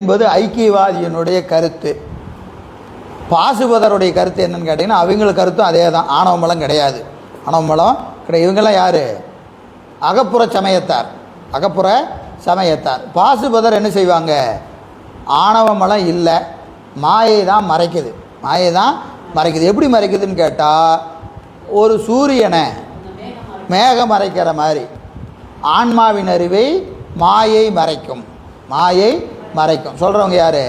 என்பது ஐக்கியவாதியினுடைய கருத்து. பாசுபதருடைய கருத்து என்னன்னு கேட்டிங்கன்னா அவங்கள கருத்தும் அதே தான் ஆணவமலம் கிடையாது. ஆணவமலம் கிடையாது. இவங்கெல்லாம் யார்? அகப்புற சமயத்தார். அகப்புற சமயத்தார். பாசுபதர் என்ன செய்வாங்க? ஆணவமலம் இல்லை. மாயை தான் மறைக்குது. மாயை தான் மறைக்குது. எப்படி மறைக்குதுன்னு கேட்டால் ஒரு சூரியனை மேகம் மறைக்கிற மாதிரி ஆன்மாவின் அறிவை மாயை மறைக்கும். மாயை மறைக்கும். சொல்கிறவங்க யார்?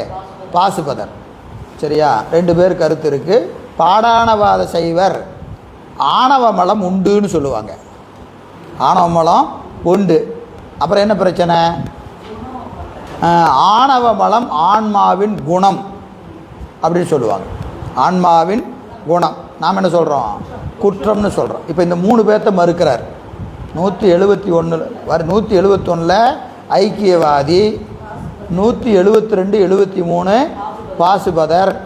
பாசுபதர் சரியா? ரெண்டு பேர் கருத்து இருக்குது பாடானவாத செய்வர் ஆணவ மலம் உண்டுன்னு சொல்லுவாங்க. ஆணவ மலம் உண்டு. அப்புறம் என்ன பிரச்சனை? ஆணவ மலம் ஆன்மாவின் குணம் அப்படின்னு சொல்லுவாங்க. ஆன்மாவின் குணம். நாம் என்ன சொல்கிறோம் குற்றம்னு சொல்கிறோம் இப்போ இந்த மூணு பேர்த்த மறுக்கிறார். நூற்றி எழுபத்தி ஒன்றில் வர நூற்றி எழுபத்தொன்னில் ஐக்கியவாதி நூற்றி எழுபத்தி ரெண்டு எழுபத்தி மூணு பாசுபதர்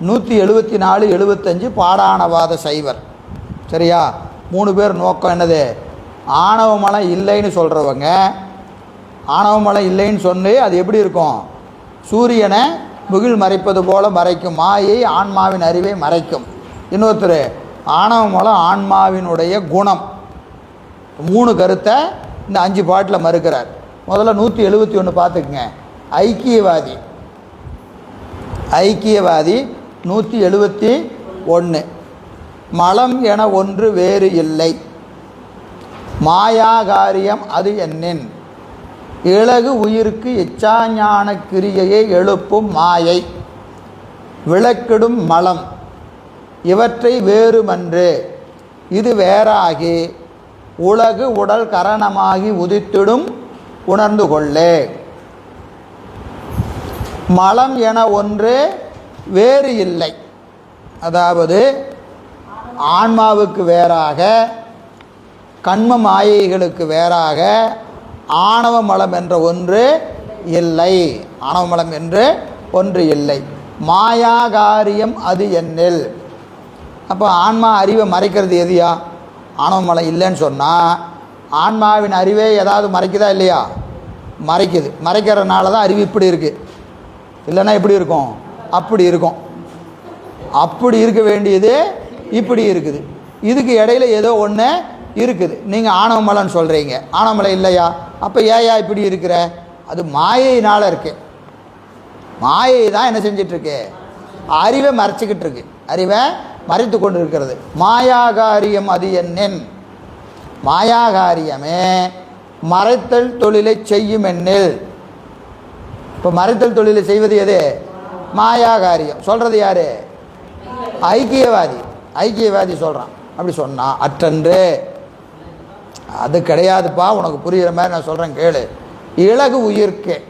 நூற்றி எழுபத்தி நாலு எழுபத்தஞ்சு பாடானவாத சைவர். சரியா? மூணு பேர் நோக்கம் என்னது? ஆணவ இல்லைன்னு சொல்கிறவங்க ஆணவ இல்லைன்னு சொன்னே அது எப்படி இருக்கும்? சூரியனை முகில் மறைப்பது போல மறைக்கும். மாயை ஆன்மாவின் அறிவை மறைக்கும். இன்னொருத்தர் ஆணவ ஆன்மாவினுடைய குணம். மூணு கருத்தை இந்த அஞ்சு பாட்டில் மறுக்கிறார். முதல்ல நூற்றி எழுபத்தி ஒன்று பார்த்துக்குங்க ஐக்கியவாதி. ஐக்கியவாதி நூற்றி எழுபத்தி ஒன்று. மலம் என ஒன்று வேறு இல்லை. மாயாகாரியம் அது என்னின். இலகு உயிருக்கு இச்சாஞான கிரியையை எழுப்பும் மாயை. விளக்கிடும் மலம். இவற்றை வேறுமன்று. இது வேறாகி உலகு உடல் கரணமாகி உதித்திடும் உணர்ந்து கொள்ளே. மலம் என ஒன்று வேறு இல்லை. அதாவது ஆன்மாவுக்கு வேறாக கண்ம மாயைகளுக்கு வேறாக ஆணவ மலம் என்ற ஒன்று இல்லை. ஆணவ மலம் என்று ஒன்று இல்லை. மாயாகாரியம் அது என்னில். அப்போ ஆன்மா அறிவை மறைக்கிறது எதுயா? ஆணவ மலம் இல்லைன்னு சொன்னால் ஆன்மாவின் அறிவே ஏதாவது மறைக்குதா இல்லையா? மறைக்குது. மறைக்கிறதுனால தான் அறிவு இப்படி இருக்குது இல்லைன்னா எப்படி இருக்கும். அப்படி இருக்கும். அப்படி இருக்க வேண்டியது இப்படி இருக்குது. இதுக்கு இடையில ஏதோ ஒன்று இருக்குது. நீங்கள் ஆணவமலைன்னு சொல்கிறீங்க ஆணவமலை இல்லையா? அப்போ ஏயா இப்படி இருக்கிற? அது மாயையினால் இருக்கு. மாயை தான் என்ன செஞ்சிட்ருக்கு? அறிவை மறைச்சிக்கிட்டு இருக்கு. அறிவை மறைத்து கொண்டு இருக்கிறது மாயாகாரியம் அது என்னென்? மாயாகாரியமே மறைத்தல் தொழிலை செய்யும் என்னில். இப்போ மறைத்தல் தொழிலை செய்வது எது? மாயாகாரியம். சொல்கிறது யாரு? ஐக்கியவாதி. ஐக்கியவாதி சொல்கிறான் அப்படி சொன்னான் அற்றன்று. அது கிடையாதுப்பா உனக்கு புரிகிற மாதிரி நான் சொல்கிறேன் கேளு. இலகு உயிர்க்கு.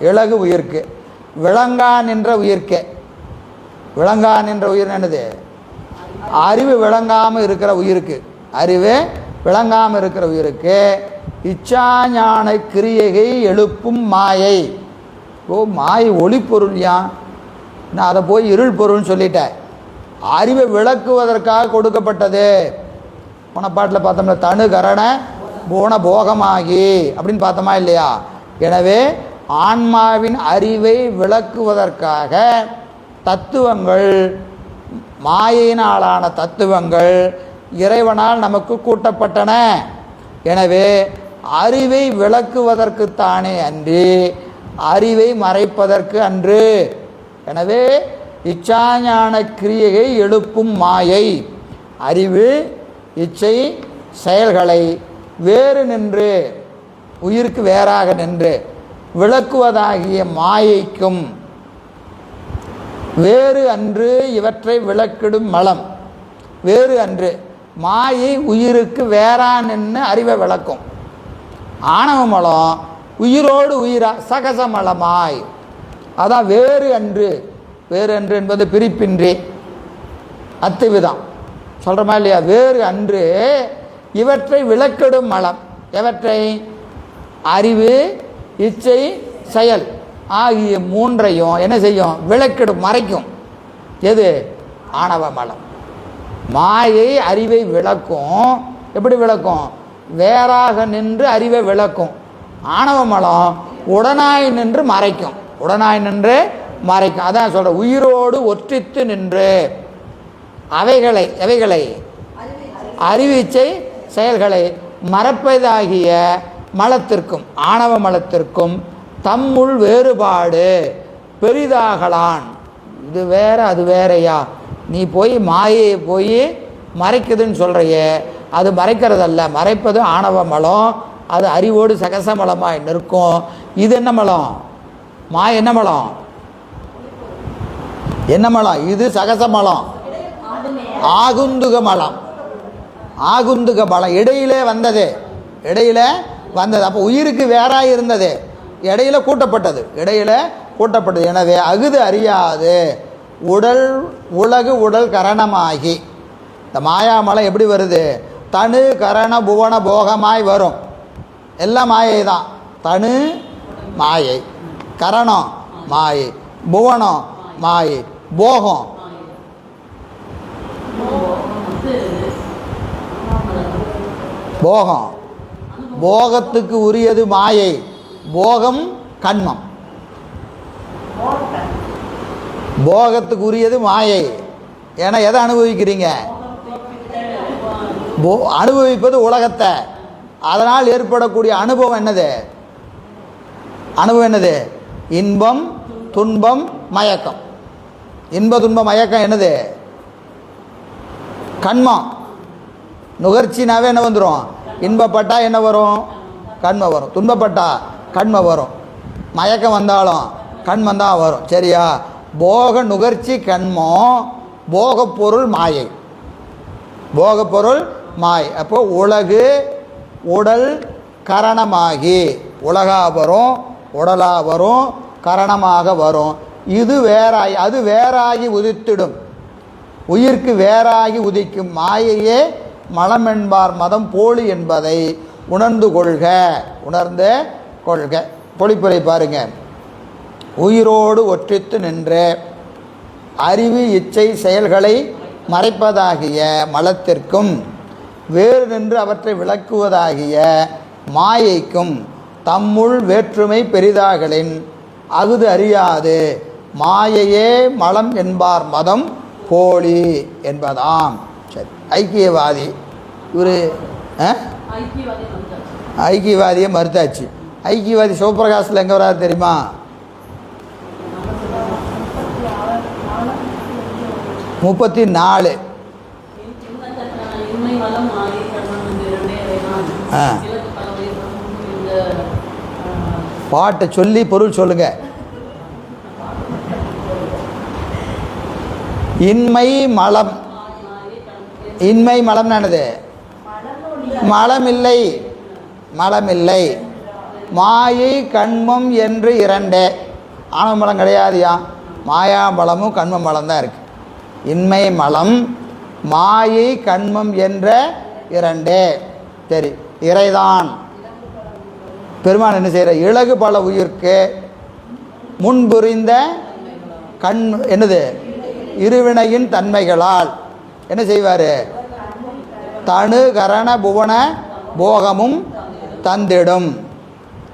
இலகு உயிர்க்கு. விளங்கா நின்ற உயிர்க்கே. விளங்கா நின்ற உயிர் என்னது? அறிவு விளங்காமல் இருக்கிற உயிருக்கு. அறிவு விளங்காமல் இருக்கிற உயிருக்கு. இச்சாஞான கிரியையை எழுப்பும் மாயை. ஓ மாயை ஒளிப்பொருள் யான்? நான் அதை போய் இருள் பொருள்னு சொல்லிட்டேன். அறிவை விளக்குவதற்காக கொடுக்கப்பட்டது. போன பாட்டில் பார்த்தோம்ல தனு கரண போன போகமாகி அப்படின்னு பார்த்தோமா இல்லையா? எனவே ஆன்மாவின் அறிவை விளக்குவதற்காக தத்துவங்கள் மாயினாலான தத்துவங்கள் இறைவனால் நமக்கு கூட்டப்பட்டன. எனவே அறிவை விளக்குவதற்குத்தானே அன்றி அறிவை மறைப்பதற்கு அன்று. எனவே இச்சாஞான கிரியையை எழுப்பும் மாயை. அறிவு இச்சை செயல்களை வேறு நின்று உயிருக்கு வேறாக நின்று விளக்குவதாகிய மாயைக்கும் வேறு அன்று இவற்றை விளக்கிடும் மலம். வேறு அன்று மாயை உயிருக்கு வேறா நின்று அறிவை விளக்கும். ஆணவ மலம் உயிரோடு உயிரா சகசமலமாய். அதான் வேறு அன்று. வேறு அன்று என்பது பிரிப்பின்றி. அத்துவிதம். சொல்கிறோமா இல்லையா? வேறு அன்று இவற்றை விளக்கிடும் மலம். எவற்றை? அறிவு இச்சை செயல் ஆகிய மூன்றையும் என்ன செய்யும்? விளக்கிடும் மறைக்கும். எது? ஆணவ மலம். மாயை அறிவை விளக்கும். எப்படி விளக்கும்? வேறாக நின்று அறிவை விளக்கும். ஆணவ மலம் உடனாய் நின்று மறைக்கும். உடனாய் நின்று மறைக்கும். அதான் சொல்ற உயிரோடு ஒற்றித்து நின்று அவைகளை எவைகளை? அறிவிச்சை செயல்களை மறப்பதாகிய மலத்திற்கும் ஆணவ மலத்திற்கும் தம்முள் வேறுபாடு பெரிதாகலான். இது வேற அது வேறையா? நீ போய் மாயையை போய் மறைக்குதுன்னு சொல்கிறையே அது மறைக்கிறதல்ல. மறைப்பது ஆணவ மலம். அது அறிவோடு சகச மலமாய் நிற்கும். இது என்ன மலம்? மா என்ன மலம்? என்ன மலம்? இது சகச மலம். ஆகுந்துக மலம். ஆகுந்துக மலம். இடையிலே வந்தது. இடையில வந்தது. அப்போ உயிருக்கு வேறாக இருந்தது. இடையில கூட்டப்பட்டது. இடையில கூட்டப்பட்டது. எனவே அகுது அறியாது. உடல் உலகு உடல் கரணமாகி. இந்த மாயாமலம் எப்படி வருது? தனு கரண புவன போகமாய் வரும். எல்லாம் மாயை தான். தனு மாயை. கரணம் மாயை. புவனம் மாயை. போகம். போகம். போகத்துக்கு உரியது மாயை. போகம் கண்மம். போகத்துக்கு உரியது மாயை. ஏன்னா எதை அனுபவிக்கிறீங்க? போ அனுபவிப்பது உலகத்தை. அதனால் ஏற்படக்கூடிய அனுபவம் என்னது? அனுபவம் என்னது? இன்பம் துன்பம் மயக்கம். இன்ப துன்ப மயக்கம் என்னது? கண்மம் நுகர்ச்சினாவே என்ன வந்துடும் இன்பப்பட்டா என்ன வரும்? கண்மம் வரும். துன்பப்பட்டா கண்மை வரும். மயக்கம் வந்தாலும் கண்மம் தான் வரும். சரியா? போக நுகர்ச்சி கண்மம் போகப்பொருள் மாயை. போகப் பொருள் மாய். அப்போ உலகு உடல் கரணமாகி உலகா வரும் உடலா வரும் கரணமாக வரும். இது வேறாய் அது வேறாகி உதித்திடும். உயிர்க்கு வேறாகி உதிக்கும் மாயையே மலம் என்பார் மதம் போலி என்பதை உணர்ந்து கொள்க. உணர்ந்து கொள்க. பொழிப்புரை பாருங்க. உயிரோடு ஒற்றித்து நின்று. அறிவு இச்சை செயல்களை மறைப்பதாகிய மலத்திற்கும் வேறு நின்று அவற்றை விளக்குவதாகிய மாயைக்கும் தம்முள் வேற்றுமை பெரிதாகலின் அகுது அறியாது மாயையே மலம் என்பார் மதம் போலி என்பதாம். சரி ஐக்கியவாதி இவர் ஐக்கியவாதியை மறுத்தாச்சு. ஐக்கியவாதி சிவபிரகாசில் எங்கே வராது தெரியுமா? முப்பத்தி நாலு இன்மை வளம் மாறி கண்ணன் இந்த இரண்டே அறைதான் ஆ. பாட்டை சொல்லி பொருள் சொல்லுங்க. இன்மை மலம் இன்மை மலம் என்னது? மலம் இல்லை மலம் இல்லை மாயை கண்மம் என்று இரண்டே. ஆணவ மலம் கிடையாதுயா? மாயா மலமும் கண்ம மலம் தான் இருக்கு. இன்மை மலம் மாயை கண்மம் என்ற இரண்டு. சரி இறைதான். பெருமான் என்ன செய்கிற இலகு பல உயிர்க்கு முன்புரிந்த கண் என்னது? இருவினையின் தன்மைகளால். என்ன செய்வார்? தனு கரண புவன போகமும் தந்திடும்.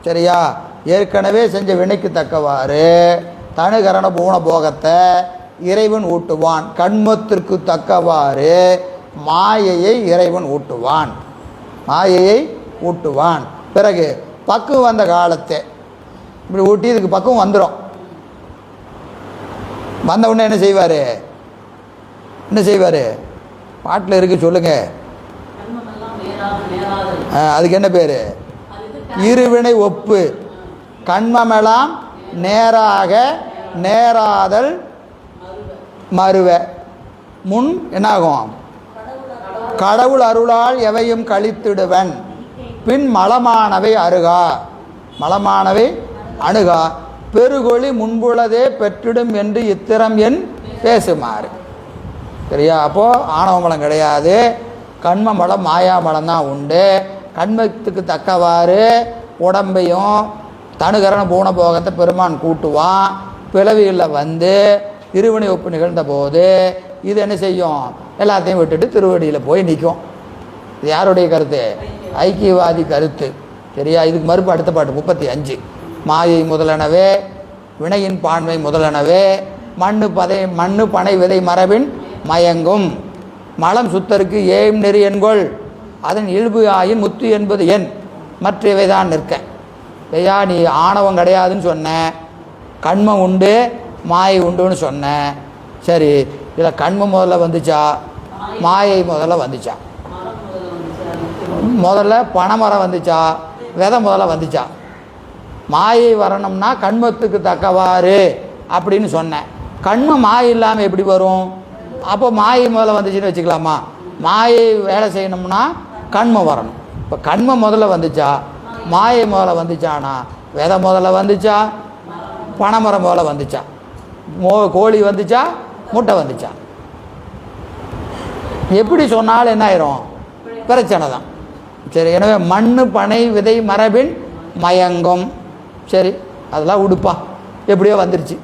சரியா? ஏற்கனவே செஞ்ச வினைக்கு தக்கவாறு. தனு கரண புவன போகத்தை இறைவன் ஊட்டுவான். கண்மத்திற்கு தக்கவாறு மாயையை இறைவன் ஊட்டுவான். மாயையை ஊட்டுவான். பிறகு பக்குவம் வந்த காலத்தை. இப்படி ஊட்டி இதுக்கு பக்குவம் வந்துடும் வந்த உடனே என்ன செய்வார்? என்ன செய்வார்? பாட்டில் இருக்கு சொல்லுங்க. அதுக்கு என்ன பேர்? இருவினை ஒப்பு. கண்மமெல்லாம் நேராக நேராதல் மறுவ. முன் என்னாகும்? கடவுள் அருளால் எவையும் கழித்திடுவன். பின் மலமானவை அருகா. மலமானவை அணுகா. பெருகொளி முன்புள்ளதே பெற்றிடும் என்று இத்திரம் என் பேசுமாறு. சரியா? அப்போது ஆணவமலம் கிடையாது. கண்ம மலம் மாயாமலம் தான் உண்டு. கண்மத்துக்கு தக்கவாறு உடம்பையும் தனுகரண பூன போகத்தை பெருமான் கூட்டுவான். பிளவிகளில் வந்து திருவினை ஒப்பு நிகழ்ந்த போது இது என்ன செய்யும்? எல்லாத்தையும் விட்டுட்டு திருவடியில் போய் நிற்கும் இது யாருடைய கருத்து? ஐக்கியவாதி கருத்து. சரியா? இதுக்கு மறுப்பு அடுத்த பாட்டு முப்பத்தி அஞ்சு. மாயை முதலனவே வினையின் பான்மை முதலனவே மண்ணு பதை மண்ணு பனை விதை மரபின் மயங்கும். மலம் சுத்தருக்கு ஏம் நெறி என்கொள் அதன் இயல்பு ஆயின் முத்து என்பது என். மற்றவை தான் நிற்க. ஐயா நீ ஆணவம் கிடையாதுன்னு சொன்ன. கண்மம் உண்டு மாயை உண்டுன்னு சொன்னேன் சரி இதில் கண்மு முதல்ல வந்துச்சா? மாயை முதல்ல வந்துச்சா? முதல்ல பனைமரம் வந்துச்சா? விதை முதல்ல வந்துச்சா? மாயை வரணும்னா கண்மத்துக்கு தக்கவாறு அப்படின்னு சொன்னேன் கண்மம் மாயை இல்லாமல் எப்படி வரும்? அப்போ மாயை முதல்ல வந்துச்சுன்னு வச்சுக்கலாமா? மாயை வேலை செய்யணும்னா கண்மை வரணும். இப்போ கண்மம் முதல்ல வந்துச்சா? மாயை முதல்ல வந்துச்சானா? விதை முதல்ல வந்துச்சா? பனைமரம் முதல்ல வந்துச்சா? மோ கோழி வந்துச்சா? முட்டை வந்துச்சா? எப்படி சொன்னாலும் என்ன ஆயிரும்? பிரச்சனை தான். சரி எனவே மண் பனை விதை மரபின் மயங்கம். சரி அதெல்லாம் உடுப்பா. எப்படியோ வந்துருச்சு.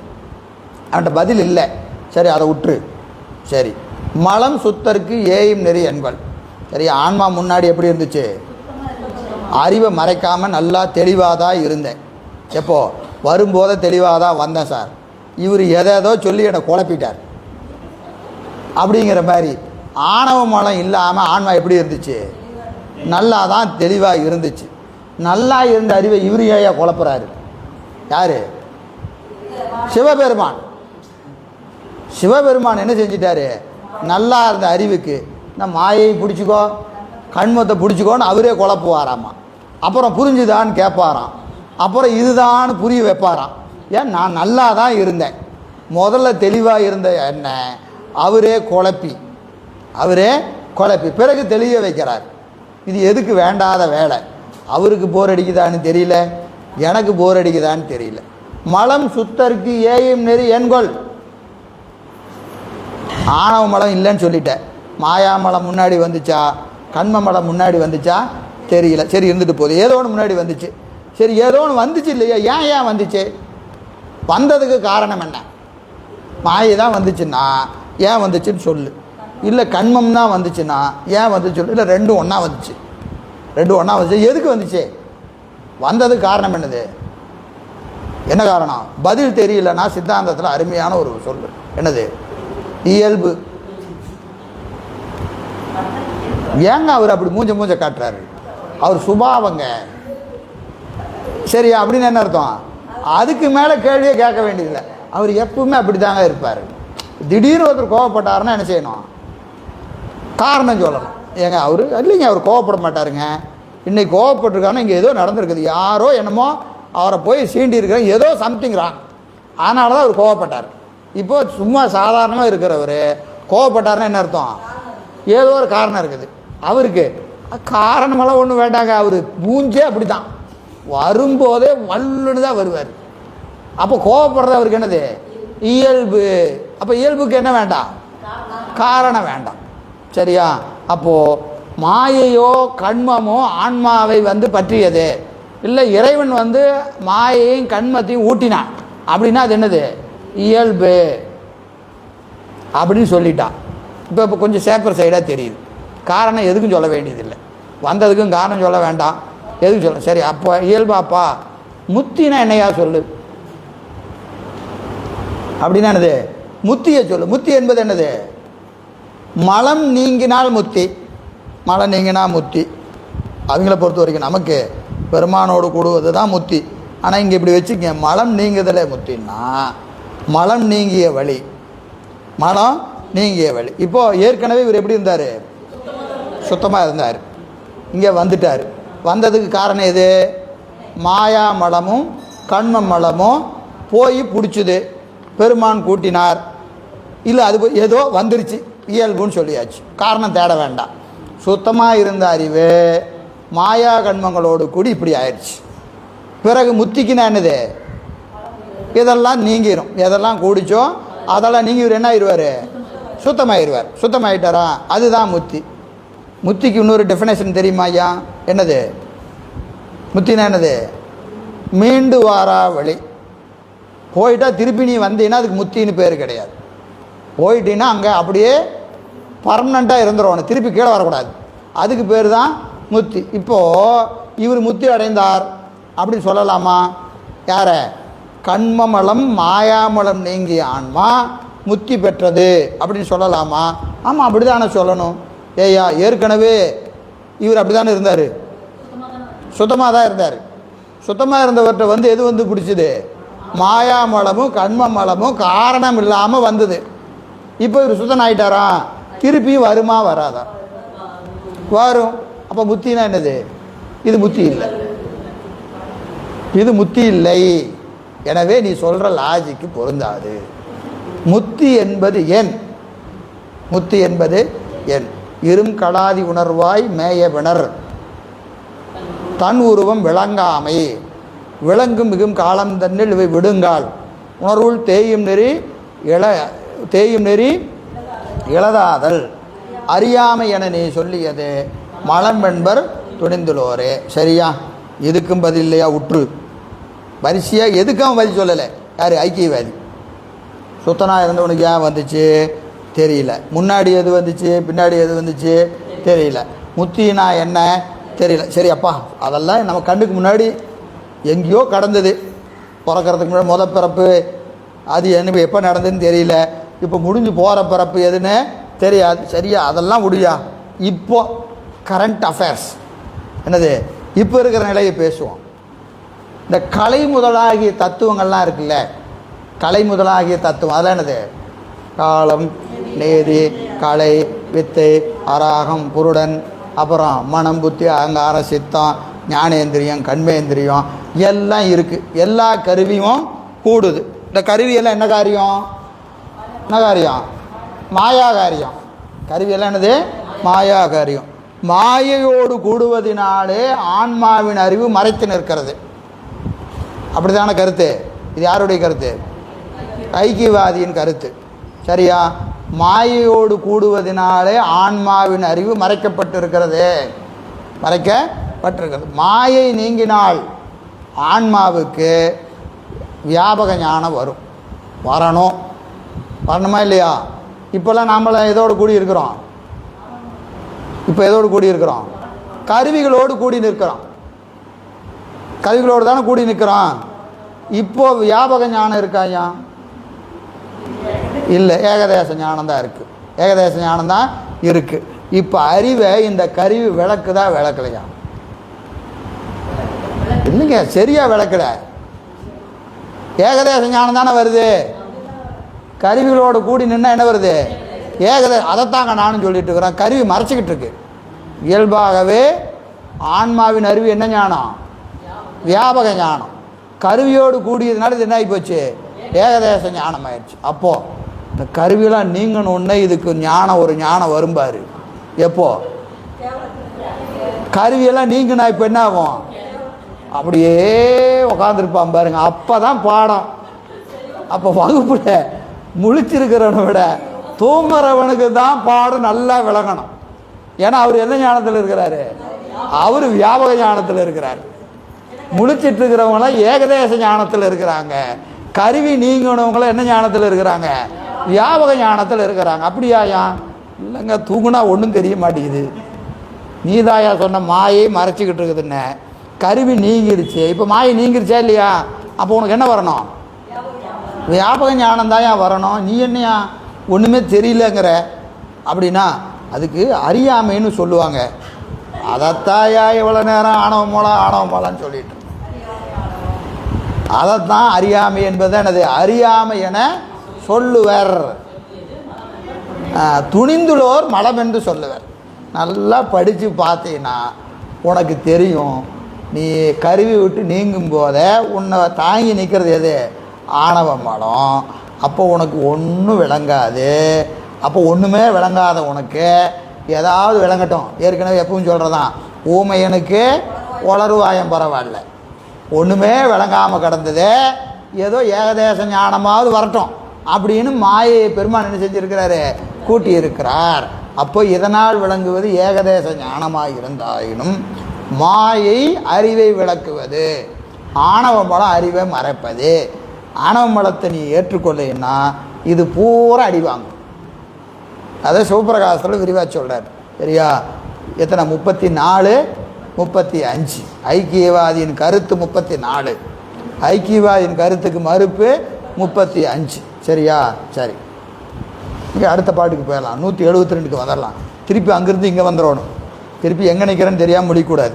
அவன்கிட்ட பதில் இல்லை. சரி அதை விட்டுரு சரி மலம் சுத்தருக்கு ஏயும் நெறி என்பல் சரி ஆன்மா முன்னாடி எப்படி இருந்துச்சு? அறிவை மறைக்காமல் நல்லா தெளிவாக தான் இருந்தேன். எப்போ? வரும்போதே தெளிவாக தான் வந்தேன் சார். இவர் எதேதோ சொல்லி என்னை குழப்பிட்டார். அப்படிங்கிற மாதிரி ஆணவ மலம் இல்லாமல் ஆன்மா எப்படி இருந்துச்சு? நல்லா தான் தெளிவாக இருந்துச்சு. நல்லா இருந்த அறிவை இவர் ஏயா குழப்புறாரு? யார்? சிவபெருமான். சிவபெருமான் என்ன செஞ்சிட்டாரு? நல்லா இருந்த அறிவுக்கு இந்த மாயை பிடிச்சிக்கோ கண்மத்தை பிடிச்சிக்கோன்னு அவரே குழப்புவாராமா. அப்புறம் புரிஞ்சுதான்னு கேட்பாராம் அப்புறம் இதுதான்னு புரிய வைப்பாராம். ஏன் நான் நல்லா தான் இருந்தேன். முதல்ல தெளிவாக இருந்த என்ன? அவரே குழப்பி. அவரே குழப்பி. பிறகு தெளிய வைக்கிறார். இது எதுக்கு வேண்டாத வேலை? அவருக்கு போர் அடிக்குதான்னு தெரியல. எனக்கு போர் அடிக்குதான்னு தெரியல. மலம் சுத்தருக்கு ஏயும் நெறி என்கொள் ஆணவ மலம் இல்லைன்னு சொல்லிட்டேன். மாயா மலம் முன்னாடி வந்துச்சா? கண்ம மலம் முன்னாடி வந்துச்சா? தெரியல. சரி இருந்துட்டு போகுது. ஏதோ ஒன்று முன்னாடி வந்துச்சு. சரி ஏதோ ஒன்று வந்துச்சு இல்லையா? ஏன் ஏன் வந்துச்சு? வந்ததுக்கு காரணம் என்ன? மாயை தான் வந்துச்சுன்னா ஏன் வந்துச்சுன்னு சொல்லு. இல்லை கண்மம் தான் வந்துச்சுன்னா ஏன் வந்துச்சு சொல்லு. இல்லை ரெண்டும் ஒன்றா வந்துச்சு. ரெண்டும் ஒன்றா வந்துச்சு. எதுக்கு வந்துச்சு? வந்ததுக்கு காரணம் என்னது? என்ன காரணம்? பதில் தெரியலன்னா சித்தாந்தத்தில் அருமையான ஒரு சொல் என்னது? இயல்பு. ஏங்க அவர் அப்படி மூஞ்ச மூஞ்ச காட்டுறாரு? அவர் சுபாவங்க. சரி அப்படின்னு என்ன அர்த்தம்? அதுக்கு மேலே கேள்வியே கேட்க வேண்டியதில்லை. அவர் எப்பவுமே அப்படி தாங்க இருப்பார். திடீர்னு ஒருத்தர் கோவப்பட்டாருன்னா என்ன செய்யணும்? காரணம் சொல்லணும். ஏங்க அவர் இல்லைங்க அவர் கோவப்பட மாட்டாருங்க. இன்னைக்கு கோவப்பட்டிருக்காருன்னா இங்கே ஏதோ நடந்திருக்குது. யாரோ என்னமோ அவரை போய் சீண்டி ஏதோ சம்திங் ராங் அதனால தான் அவர் கோவப்பட்டார். இப்போது சும்மா சாதாரணமாக இருக்கிறவர் கோவப்பட்டாருன்னா என்ன அர்த்தம்? ஏதோ ஒரு காரணம் இருக்குது. அவருக்கு காரணமெல்லாம் ஒன்றும் வேண்டாங்க. அவர் மூஞ்சே அப்படி தான் வரும்போதே வல்லுன்னு தான் வருவார். அப்போ கோவப்படுறது அவருக்கு என்னது? இயல்பு. அப்போ இயல்புக்கு என்ன வேண்டாம்? காரணம் வேண்டாம். சரியா? அப்போது மாயையோ கண்மமோ ஆன்மாவை வந்து பற்றியது. இல்லை இறைவன் வந்து மாயையும் கண்மத்தையும் ஊட்டினான். அப்படின்னா அது என்னது? இயல்பு. அப்படின்னு சொல்லிட்டான் இப்போ இப்போ கொஞ்சம் சேப்பர் சைடாக தெரியுது. காரணம் எதுக்கும் சொல்ல வேண்டியதில்லை. வந்ததுக்கும் காரணம் சொல்ல வேண்டாம். எதுக்கு சொல்ல? சரி அப்போ இயல்பாப்பா. முத்தினா என்னையா சொல்லு? அப்படின்னா என்னது? முத்தியை சொல்லு. முத்தி என்பது என்னது? மலம் நீங்கினால் முத்தி. மலம் நீங்கினா முத்தி. அவங்கள பொறுத்த வரைக்கும் நமக்கு பெருமானோடு கூடுவது தான் முத்தி. ஆனால் இங்கே இப்படி வச்சுக்கங்க. மலம் நீங்குதலே முத்தின்னா மலம் நீங்கிய வழி. மலம் நீங்கிய வழி. இப்போது ஏற்கனவே இவர் எப்படி இருந்தார்? சுத்தமாக இருந்தார். இங்கே வந்துட்டார். வந்ததுக்கு காரணம் எது? மாயா மலமும் கண்ம மலமும் போய் பிடிச்சிது. பெருமான் கூட்டினார். இல்லை அது போய் ஏதோ வந்துருச்சு. இயல்புன்னு சொல்லியாச்சு. காரணம் தேட வேண்டாம். சுத்தமாக இருந்த அறிவு மாயா கண்மங்களோடு கூடி இப்படி ஆயிடுச்சு. பிறகு முத்திக்குன்னா என்னது? இதெல்லாம் நீங்கிரும். எதெல்லாம் கூடிச்சோ அதெல்லாம் நீங்கி இவர் என்ன ஆயிடுவார்? சுத்தமாயிருவார் சுத்தமாயிட்டாரா? அதுதான் முத்தி. முத்திக்கு இன்னொரு டெஃபினேஷன் தெரியுமா ஐயா? என்னது? முத்தினா என்னது? மீண்டு வாரா வழி. போயிட்டால் திருப்பி நீ வந்தீங்கன்னா அதுக்கு முத்தின்னு பேர் கிடையாது. போயிட்டீங்கன்னா அங்கே அப்படியே பர்மனண்ட்டாக இருந்துருவானு திருப்பி கீழே வரக்கூடாது. அதுக்கு பேர் தான் முத்தி. இப்போது இவர் முத்தி அடைந்தார் அப்படின்னு சொல்லலாமா? யாரை? கண்மமலம் மாயாமலம் நீங்கிய ஆன்மா முத்தி பெற்றது அப்படின்னு சொல்லலாமா? ஆமாம் அப்படி தானே சொல்லணும். ஏய்யா ஏற்கனவே இவர் அப்படி தானே இருந்தார்? சுத்தமாக தான் இருந்தார். சுத்தமாக இருந்தவர்கிட்ட வந்து எது வந்து பிடிச்சது? மாயாமலமும் கண்மமலமும் காரணம் இல்லாமல் வந்தது. இப்போ இவர் சுத்தம் ஆயிட்டாரா? திருப்பி வருமா வராதா? வரும். அப்போ புத்தினா என்னது? இது புத்தி இல்லை. இது முத்தி இல்லை. எனவே நீ சொல்கிற லாஜிக்கு பொருந்தாது. முத்தி என்பது என் முத்தி என்பது என் இரும் கடாதி உணர்வாய் மேய விணர். தன் உருவம் விளங்காமை. விளங்கும் மிகும் காலம் தன்னில் இவை விடுங்கால். உணர்வுள் தேயும் நெறி இள தேயும் நெறி இளதாதல். அறியாமை என நீ சொல்லியது மலம் என்பர் துணிந்துள்ளோரே சரியா? எதுக்கும் பதில் இல்லையா? உற்று. வரிசையாக எதுக்கும் பதில் சொல்லலை. யார்? ஐக்கியவாதி. சுத்தனாக இருந்தவனுக்கு ஏன் வந்துச்சு? தெரியல. முன்னாடி எது வந்துச்சு? பின்னாடி எது வந்துச்சு? தெரியல. முத்தினா என்ன? தெரியல. சரி அப்பா அதெல்லாம் நம்ம கண்ணுக்கு முன்னாடி எங்கேயோ கடந்தது. பிறக்கறதுக்கு முன்னாடி முத பிறப்பு. அது என்ன எப்போ நடந்ததுன்னு தெரியல. இப்போ முடிஞ்சு போகிற பிறப்பு எதுன்னு தெரியாது. சரியா? அதெல்லாம் முடியா? இப்போ கரண்ட் அஃபேர்ஸ் என்னது? இப்போ இருக்கிற நிலையை பேசுவோம். இந்த கலை முதலாகிய தத்துவங்கள்லாம் இருக்குல்ல? கலை முதலாகிய தத்துவம். அதெல்லாம் என்னது? காலம் நேதி கலை வித்தை அராகம் புருடன் அப்புறம் மனம் புத்தி அகங்கார சித்தம் ஞானேந்திரியம் கண்மேந்திரியம் எல்லாம் இருக்குது எல்லா கருவியும் கூடுது. இந்த கருவியெல்லாம் என்ன காரியம்? என்ன காரியம்? மாயா காரியம். கருவியெல்லாம் என்னது? மாயா காரியம். மாயையோடு கூடுவதினாலே ஆன்மாவின் அறிவு மறைத்து நிற்கிறது. அப்படிதான கருத்து? இது யாருடைய கருத்து? ஐக்கியவாதியின் கருத்து. சரியா? மாயையோடு கூடுவதினாலே ஆன்மாவின் அறிவு மறைக்கப்பட்டிருக்கிறது. மறைக்கப்பட்டிருக்கிறது. மாயை நீங்கினால் ஆன்மாவுக்கு வியாபக ஞானம் வரும். வரணும். வரணுமா இல்லையா? இப்போல்லாம் நாமளாம் எதோடு கூடி இருக்கிறோம். இப்போ எதோடு கூடி இருக்கிறோம்? கருவிகளோடு கூடி நிற்கிறோம். கருவிகளோடு தானே கூடி நிற்கிறோம். இப்போ வியாபக ஞானம் இருக்காயா இல்லை ஏகதேச ஞானம் தான் இருக்குது ஏகதேச ஞானம் தான் இருக்குது இப்போ அறிவை இந்த கருவி விளக்குதா விளக்கலையா? இல்லைங்க சரியா விளக்கல. ஏகதேச ஞானம் தானே வருது? கருவிகளோடு கூடி நின்னா என்ன வருது? ஏகதே அதைத்தாங்க நானும் சொல்லிட்டு இருக்கிறேன். கருவி மறைச்சிக்கிட்டு இருக்கு. இயல்பாகவே ஆன்மாவின் அறிவு என்ன ஞானம்? வியாபக ஞானம். கருவியோடு கூடியதுனால இது என்ன ஆகி போச்சு? ஏகதேச ஞானம் ஆயிடுச்சு. அப்போது இந்த கருவியெல்லாம் நீங்கணுன்னே இதுக்கு ஞானம் ஒரு ஞானம் வரும்பாரு எப்போ? கருவியெல்லாம் நீங்கினா இப்போ என்ன ஆகும்? அப்படியே உக்காந்துருப்பான் பாருங்க. அப்போ தான் பாடம். அப்போ வகுப்பில் முழிச்சிருக்கிறவனை விட தூங்குறவனுக்கு தான் பாடம் நல்லா விளங்கணும். ஏன்னா அவர் என்ன ஞானத்தில் இருக்கிறாரு? அவர் வியாபக ஞானத்தில் இருக்கிறார். முழிச்சிட்டு இருக்கிறவங்களாம் ஏகதேச ஞானத்தில் இருக்கிறாங்க. கருவி நீங்கினவங்களாம் என்ன ஞானத்தில் இருக்கிறாங்க? வியாபக ஞானத்தில் இருக்கிறாங்க. அப்படியாயா இல்லைங்க தூங்குனா ஒன்றும் தெரிய மாட்டேங்குது. நீதாயா சொன்ன மாயை மறைச்சிக்கிட்டு இருக்குதுன்னு. கருவி நீங்கிருச்சு. இப்போ மாயை நீங்கிருச்சா இல்லையா? அப்போ உனக்கு என்ன வரணும்? வியாபக ஞானம் தாயா வரணும். நீ என்னையா? ஒன்றுமே தெரியலங்கிற. அப்படின்னா அதுக்கு அறியாமைன்னு சொல்லுவாங்க. அதைத்தாயா இவ்வளோ நேரம் ஆணவ மூலம் ஆணவ மூலம்னு சொல்லிட்டு. அதைத்தான் அறியாமை என்பது எனது அறியாமை என சொல்லுவர். துணிந்துள்ளோர் மலம் என்று சொல்லுவர். நல்லா படித்து பார்த்தீங்கன்னா உனக்கு தெரியும். நீ கருவி விட்டு நீங்கும் போதே உன்னை தாங்கி நிற்கிறது எது? ஆணவ மலம். அப்போ உனக்கு ஒன்றும் விளங்காது. அப்போ ஒன்றுமே விளங்காத உனக்கு ஏதாவது விளங்கட்டும். ஏற்கனவே எப்பவும் சொல்கிறதான் ஊமையனுக்கு உளறுவாயம் பரவாயில்ல. ஒன்றுமே விளங்காமல் கிடந்தது. ஏதோ ஏகதேச ஞானமாவது வரட்டும். அப்படின்னு மாயை பெருமான் என்ன செஞ்சிருக்கிறாரு? கூட்டி இருக்கிறார் அப்போ இதனால் விளங்குவது ஏகதேச ஞானமாக இருந்தாயினும் மாயை அறிவை விளக்குவது ஆணவ பலம் அறிவை மறைப்பது. ஆணவ பலத்தை நீ ஏற்றுக்கொள்ளைன்னா இது பூரா அடிவாங்க அதை சிவபிரகாசத்தில் விரிவாக சொல்கிறார் சரியா? எத்தனை? முப்பத்தி நாலு முப்பத்தி அஞ்சு ஐக்கியவாதியின் கருத்து முப்பத்தி நாலு ஐக்கியவாதியின் கருத்துக்கு மறுப்பு முப்பத்தி அஞ்சு சரியா? சரி. இங்கே அடுத்த பாட்டுக்கு போயிடலாம். நூற்றி எழுபத்தி ரெண்டுக்கு வந்துடலாம். திருப்பி அங்கேருந்து இங்கே வந்துடணும். திருப்பி எங்கே நிற்கிறேன்னு தெரியாமல் முடிக்கக்கூடாது